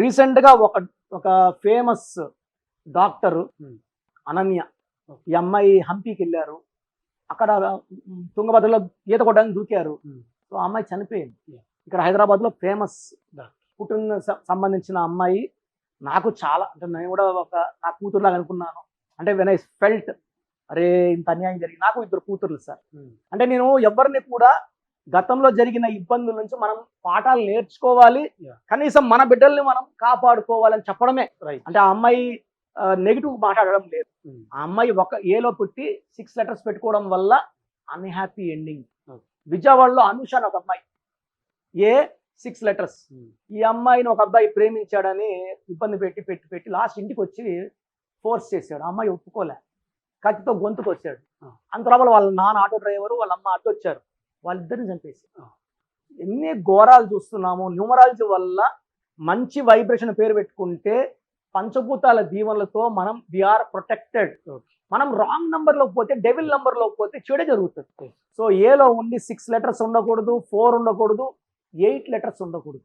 రీసెంట్గా ఒక ఒక ఫేమస్ డాక్టర్. అనన్య. ఈ అమ్మాయి హంపీకి వెళ్ళారు అక్కడ తుంగభద్రలో ఈత కొట్టడానికి దూకారు. సో ఆ అమ్మాయి చనిపోయింది. ఇక్కడ హైదరాబాద్లో ఫేమస్. పుట్టిన సంబంధించిన అమ్మాయి నాకు చాలా అంటే నేను కూడా ఒక నా కూతురులాగా అనుకున్నాను అంటే వెన్ ఐ ఫెల్ట్ అరే ఇంత అన్యాయం జరిగింది నాకు ఇద్దరు కూతుర్లు సార్ అంటే నేను ఎవరిని కూడా గతంలో జరిగిన ఇబ్బందుల నుంచి మనం పాఠాలు నేర్చుకోవాలి. కనీసం మన బిడ్డల్ని మనం కాపాడుకోవాలని చెప్పడమే. అంటే ఆ అమ్మాయి నెగిటివ్ మాట్లాడడం లేదు. ఉమ్, ఆ అమ్మాయి ఒక ఏలో పుట్టి సిక్స్ లెటర్స్ పెట్టుకోవడం వల్ల అన్హ్యాపీ ఎండింగ్. విజయవాడలో అనుష అని ఒక అమ్మాయి. ఏ? సిక్స్ లెటర్స్ ఉమ్, ఈ అమ్మాయిని ఒక అబ్బాయి ప్రేమించాడని ఇబ్బంది పెట్టి పెట్టి పెట్టి లాస్ట్ ఇంటికి వచ్చి ఫోర్స్ చేశాడు. ఆ అమ్మాయి ఒప్పుకోలే. కత్తితో గొంతుకు వచ్చాడు ఆ. అంత లోపల వాళ్ళ నాన్న ఆటో డ్రైవరు వాళ్ళ అమ్మ వచ్చారు వాళ్ళిద్దరిని చంపేసి. ఎన్ని ఘోరాలు చూస్తున్నాము న్యూమరాలజీ వల్ల మంచి వైబ్రేషన్ పేరు పెట్టుకుంటే పంచభూతాల దీవెనలతో మనం ఆర్ ప్రొటెక్టెడ్. మనం రాంగ్ నంబర్లో పోతే డెవిల్ నంబర్లో పోతే చెడే జరుగుతుంది. సో ఏలో ఉండి సిక్స్ లెటర్స్ ఉండకూడదు ఫోర్ ఉండకూడదు ఎయిట్ లెటర్స్ ఉండకూడదు